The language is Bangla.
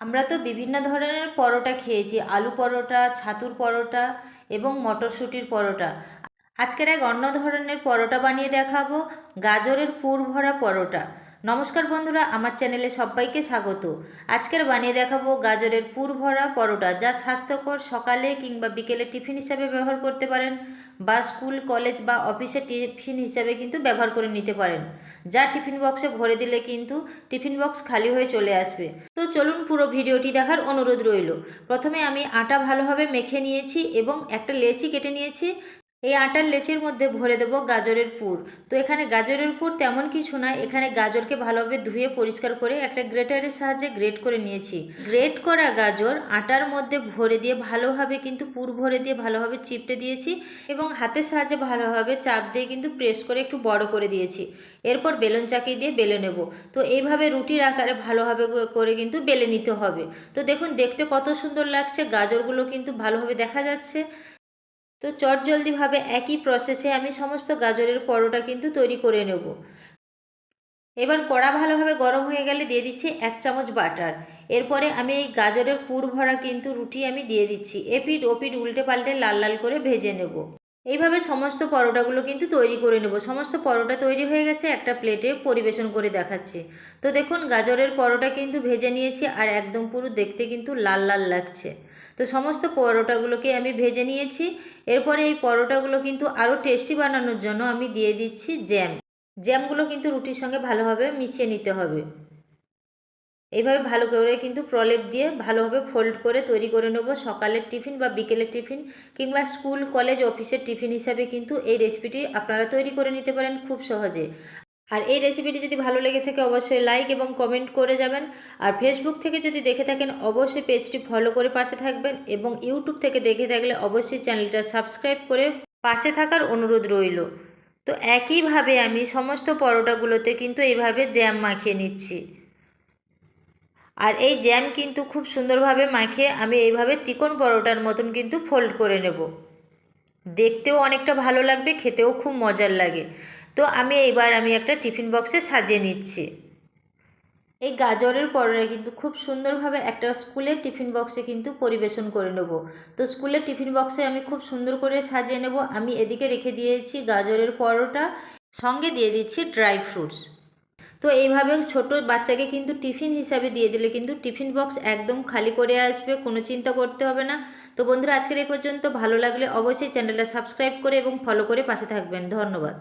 আমরা তো বিভিন্ন ধরনের পরোটা খেয়েছি, আলু পরোটা, ছাতুর পরোটা এবং মটরশুঁটির পরোটা। আজকের এক অন্য ধরনের পরোটা বানিয়ে দেখাবো, গাজরের পুর ভরা পরোটা। নমস্কার বন্ধুরা, আমার চ্যানেলে সবাইকে স্বাগত। আজকের বানিয়ে দেখাবো গাজরের পুর ভরা পরোটা যা স্বাস্থ্যকর সকালে কিংবা বিকেলে টিফিন হিসাবে ব্যবহার করতে পারেন বা স্কুল, কলেজ বা অফিসে টিফিন হিসাবে কিন্তু ব্যবহার করে নিতে পারেন। যা টিফিন বক্সে ভরে দিলে কিন্তু টিফিন বক্স খালি হয়ে চলে আসবে। তো চলুন পুরো ভিডিওটি দেখার অনুরোধ রইল। প্রথমে আমি আটা ভালোভাবে মেখে নিয়েছি এবং একটা লেচি কেটে নিয়েছি। এই আটার লেচির মধ্যে ভরে দেবো গাজরের পুর। তো এখানে গাজরের পুর তেমন কিছু না, এখানে গাজরকে ভালোভাবে ধুয়ে পরিষ্কার করে একটা গ্রেটারের সাহায্যে গ্রেট করে নিয়েছি। গ্রেট করা গাজর আটার মধ্যে ভরে দিয়ে ভালোভাবে কিন্তু পুর ভরে দিয়ে ভালোভাবে চিপটে দিয়েছি এবং হাতের সাহায্যে ভালোভাবে চাপ দিয়ে কিন্তু প্রেস করে একটু বড় করে দিয়েছি। এরপর বেলুন চাকি দিয়ে বেলে নেব। তো এইভাবে রুটির আকারে ভালোভাবে করে কিন্তু বেলে নিতে হবে। তো দেখুন, দেখতে কত সুন্দর লাগছে, গাজরগুলো কিন্তু ভালোভাবে দেখা যাচ্ছে। তো চটজলদিভাবে একই প্রসেসে আমি সমস্ত গাজরের পরোটা কিন্তু তৈরি করে নেব। এবার কড়া ভালোভাবে গরম হয়ে গেলে দিয়ে দিচ্ছি এক চামচ বাটার। এরপরে আমি এই গাজরের পুর ভরা কিন্তু রুটি আমি দিয়ে দিচ্ছি। এপিট ওপিট উল্টে পাল্টে লাল লাল করে ভেজে নেব। এইভাবে সমস্ত পরোটাগুলো কিন্তু তৈরি করে নেব। সমস্ত পরোটা তৈরি হয়ে গেছে, একটা প্লেটে পরিবেশন করে দেখাচ্ছি। তো দেখুন, গাজরের পরোটা কিন্তু ভেজে নিয়েছি আর একদম পুরো দেখতে কিন্তু লাল লাল লাগছে। তো সমস্ত পরোটাগুলোকে আমি ভেজে নিয়েছি। এরপরে এই পরোটাগুলো কিন্তু আরও টেস্টি বানানোর জন্য আমি দিয়ে দিচ্ছি জ্যাম। জ্যামগুলো কিন্তু রুটির সঙ্গে ভালোভাবে মিশিয়ে নিতে হবে। এইভাবে ভালো করে কিন্তু প্রলেপ দিয়ে ভালোভাবে ফোল্ড করে তৈরি করে নেব। সকালের টিফিন বা বিকেলের টিফিন কিংবা স্কুল, কলেজ, অফিসের টিফিন হিসাবে কিন্তু এই রেসিপিটি আপনারা তৈরি করে নিতে পারেন খুব সহজে। আর এই রেসিপিটি যদি ভালো লেগে থাকে, অবশ্যই লাইক এবং কমেন্ট করে যাবেন। আর ফেসবুক থেকে যদি দেখে থাকেন, অবশ্যই পেজটি ফলো করে পাশে থাকবেন এবং ইউটিউব থেকে দেখে থাকলে অবশ্যই চ্যানেলটা সাবস্ক্রাইব করে পাশে থাকার অনুরোধ রইল। তো একইভাবে আমি সমস্ত পরোটাগুলোতে কিন্তু এইভাবে জ্যাম মাখিয়ে নিচ্ছি। আর এই জ্যাম কিন্তু খুব সুন্দরভাবে মাখিয়ে আমি এইভাবে তিকোন পরোটার মতন কিন্তু ফোল্ড করে নেব। দেখতেও অনেকটা ভালো লাগবে, খেতেও খুব মজার লাগে। তো আমি এইবার আমি একটা টিফিন বক্সে সাজিয়ে নিচ্ছি। এই গাজরের পরোটা কিন্তু খুব সুন্দরভাবে একটা স্কুলের টিফিন বক্সে কিন্তু পরিবেশন করে নেব। তো স্কুলের টিফিন বক্সে আমি খুব সুন্দর করে সাজিয়ে নেব। আমি এদিকে রেখে দিয়েছি গাজরের পরোটা, সঙ্গে দিয়ে দিচ্ছি ড্রাই ফ্রুটস। তো এইভাবে ছোট বাচ্চাকে কিন্তু টিফিন হিসাবে দিয়ে দিলে কিন্তু টিফিন বক্স একদম খালি করে আসবে, কোনো চিন্তা করতে হবে না। তো বন্ধুরা, আজকের এই পর্যন্ত। ভালো লাগলে অবশ্যই চ্যানেলটা সাবস্ক্রাইব করে এবং ফলো করে পাশে থাকবেন। ধন্যবাদ।